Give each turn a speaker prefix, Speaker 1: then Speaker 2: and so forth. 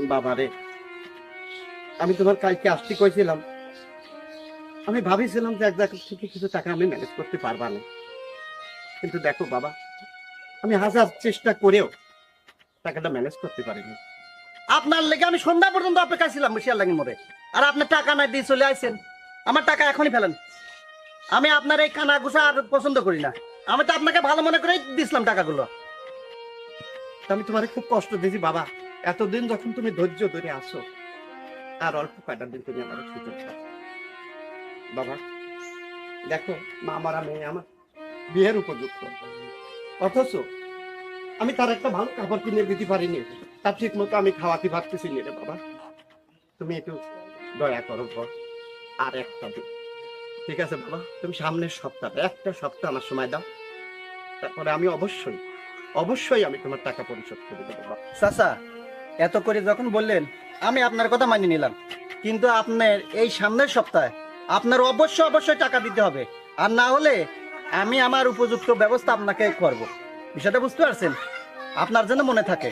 Speaker 1: বাবা রে আমি তোমার কালকে আসতে কইছিলাম। আমি ভাবিছিলাম যে এক জায়গা থেকে কিছু টাকা আমি ম্যানেজ করতে পারবা না। কিন্তু দেখো বাবা, আমি হাজার চেষ্টা করেও টাকাটা ম্যানেজ করতে পারিনি। আপনার লেগে আমি সন্ধ্যা পর্যন্ত অপেক্ষা ছিলাম বসিয়ার লাগি মোড়ে। আর আপনার টাকা নাই দিয়ে চলে আসছেন আমার টাকা এখনই ফেলেন। আমি আপনার এই কানা গুছা আর পছন্দ করি না। আমি তো আপনাকে ভালো মনে করেই দিছিলাম টাকাগুলো। আমি তোমার খুব কষ্ট দিয়েছি, বাবা। এতদিন যখন তুমি ধৈর্য ধরে আসো আর অল্প কয়টা দিন তুমি আমার সুযোগ বাবা, দেখো, মা আমার মেয়ে আমার বিয়ের উপযুক্ত। অথচ আমি তার একটা ভালো কাপড় কিনে দিতে পারিনি। তার ঠিক মতো আমি খাওয়াতে পারতেছি না রে বাবা। তুমি একটু দয়া করো বল। আর একটা দিন। ঠিক আছে বাবা, তুমি সামনের সপ্তাহে, একটা সপ্তাহ আমার সময় দাও। তারপরে আমি অবশ্যই অবশ্যই আমি তোমার টাকা পরিশোধ করে দেবো চাচা এত করে যখন বললেন, আমি আপনার কথা মানিয়ে নিলাম। কিন্তু আপনার এই সামনের সপ্তাহে আপনার অবশ্যই অবশ্যই টাকা দিতে হবে। আর না হলে আমি আমার উপযুক্ত ব্যবস্থা আপনাকে করব। বিষয়টা বুঝতে পারছেন? আপনার জন্য মনে থাকে।